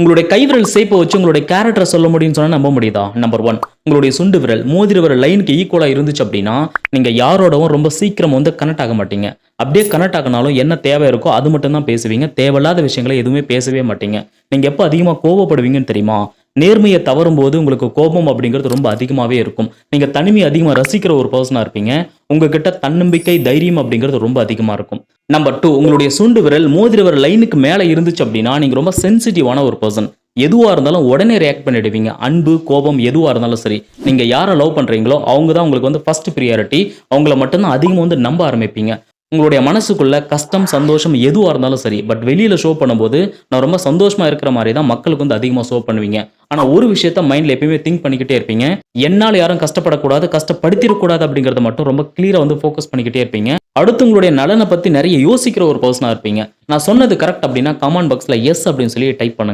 உங்களுடைய கைவிரல் சேப்பை வச்சு உங்களுடைய கேரக்டரை சொல்ல முடியும்னு சொன்னால் நம்ப முடியுதா? நம்பர் ஒன் உங்களுடைய சுண்டு விரல் மோதிர விரல் லைனுக்கு ஈக்குவலாக இருந்துச்சு அப்படின்னா நீங்கள் யாரோடவும் ரொம்ப சீக்கிரம் வந்து கனெக்ட் ஆக மாட்டீங்க. அப்படியே கனெக்ட் ஆகினாலும் என்ன தேவை இருக்கோ அது மட்டும் தான் பேசுவீங்க. தேவையில்லாத விஷயங்களை எதுவுமே பேசவே மாட்டீங்க. நீங்கள் எப்போ அதிகமாக கோவப்படுவீங்கன்னு தெரியுமா? நேர்மையை தவறும் போது உங்களுக்கு கோபம் அப்படிங்கிறது ரொம்ப அதிகமாகவே இருக்கும். நீங்கள் தனிமையை அதிகமாக ரசிக்கிற ஒரு பர்சனாக இருப்பீங்க. உங்ககிட்ட தன்னம்பிக்கை தைரியம் அப்படிங்கிறது ரொம்ப அதிகமாக இருக்கும். நம்பர் டூ உங்களுடைய சுண்டு விரல் மோதிர விரல் லைனுக்கு மேலே இருந்துச்சு அப்படின்னா நீங்கள் ரொம்ப சென்சிட்டிவான ஒரு பர்சன் எதுவாக இருந்தாலும் உடனே ரியாக்ட் பண்ணிடுவீங்க. அன்பு கோபம் எதுவாக இருந்தாலும் சரி. நீங்கள் யாரை லவ் பண்ணுறீங்களோ அவங்க தான் உங்களுக்கு வந்து ஃபஸ்ட் ப்ரியாரிட்டி அவங்கள மட்டும்தான் அதிகமாக வந்து நம்ப ஆரம்பிப்பீங்க. உங்களுடைய மனசுக்குள்ள கஷ்டம் சந்தோஷம் எதுவாக இருந்தாலும் சரி. பட் வெளியில் ஷோ பண்ணும்போது நான் ரொம்ப சந்தோஷமாக இருக்கிற மாதிரி தான் மக்களுக்கு வந்து அதிகமாக ஷோ பண்ணுவீங்க. ஆனால் ஒரு விஷயத்த மைண்டில் எப்பயுமே திங்க் பண்ணிக்கிட்டே இருப்பீங்க. என்னால் யாரும் கஷ்டப்படக்கூடாது கஷ்டப்படுத்திடக்கூடாது அப்படிங்கிறத மட்டும் ரொம்ப கிளியராக வந்து ஃபோக்கஸ் பண்ணிக்கிட்டே இருப்பீங்க. அடுத்தவங்களுடைய நலனை பற்றி நிறைய யோசிக்கிற ஒரு பர்சனாக இருப்பீங்க. நான் சொன்னது கரெக்ட் அப்படின்னா கமெண்ட் பாக்ஸில் எஸ் அப்படின்னு சொல்லி டைப் பண்ணுங்க.